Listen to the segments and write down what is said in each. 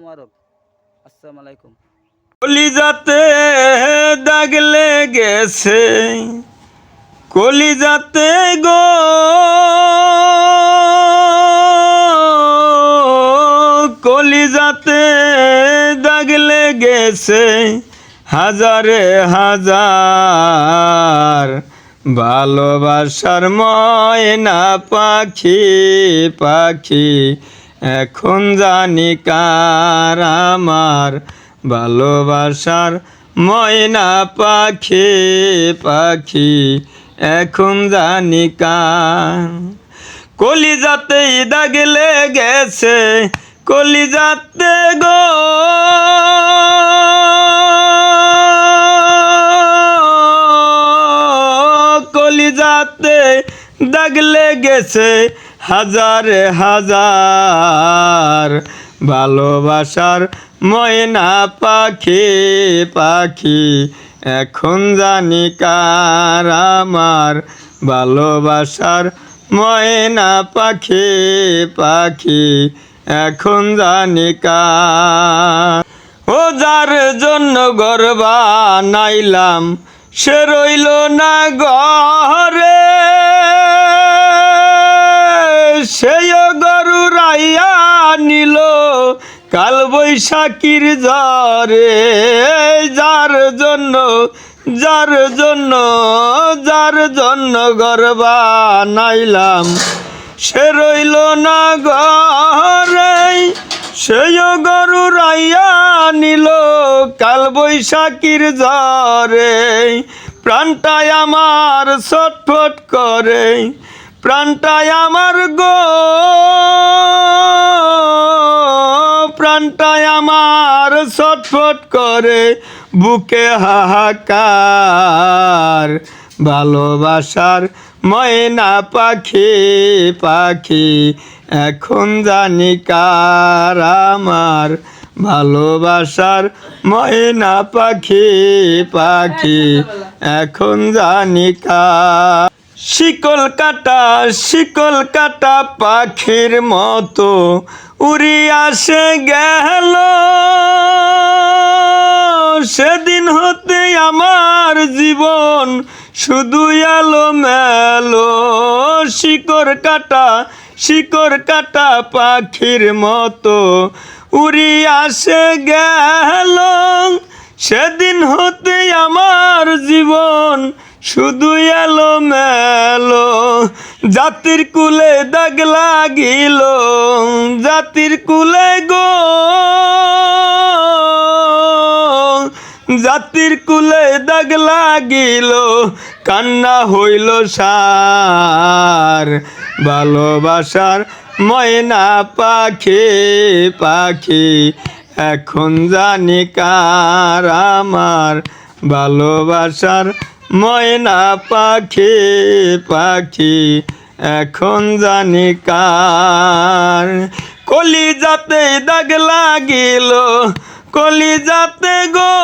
মোবারক। আসসালামু আলাইকুম। কলিজাতে দাগ লেগেছে, কলিজাতে গো। কলিজাতে দাগ লেগেছে, হাজারে হাজার ভালোবাসার ময়না পাখি পাখি এখন জানি কার আমার ভালোবাসার ময়না পাখি পাখি। এখন জানি কার। কলিজাতে দাগ লেগেছে, কলিজাতে গো। কলিজাতে দাগ লেগেছে হাজারে হাজার ভালোবাসার ময়না পাখি পাখি। এখন জানি কার আমার ভালোবাসার ময়না পাখি পাখি। এখন জানি কার। ও যার জন্য গর্বা নাইলাম সে রইল না ঘরে। বৈশাখীর জ্বরে যার জন্য যার জন্য যার জন্য গর্বা নাইলাম সে রইল না ঘরে সেই গরু রাইয়া নিল। কাল বৈশাখীর জ্বরে প্রাণটায় আমার ছটফট করে প্রাণটায় আমার গো। প্রাণটায় আমার ছটফট করে, বুকে হাহাকার। ভালোবাসার ময়না পাখি পাখি, এখন জানি কার আমার। ভালোবাসার ময়না পাখি পাখি, এখন জানি কার। শিকল কাটা শিকল কাটা পাখির মতো উড়ি আসে গেল। সেদিন হতে আমার জীবন শুধু এলো মেলো শিকড় কাটা শিকড় কাটা পাখির মতো উড়ি আসে গেল। সেদিন হতে আমার জীবন শুধু এলো মেলো জাতির কুলে দাগ লাগিল, জাতির কুলে গো। জাতির কুলে দাগ লাগিল, কান্না হইল সার, ভালোবাসার ময়না পাখি পাখি। এখন জানি কার আমার ভালোবাসার ময়না পাখি পাখি, এখন জানি কার। কলি যাতে দাগ লাগিল কলি যাতে গো।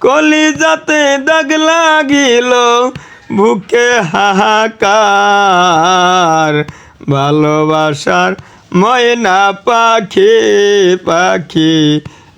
কলি যাতে দাগ লাগিল, বুকে হাহাকার। ভালোবাসার ময়না পাখি পাখি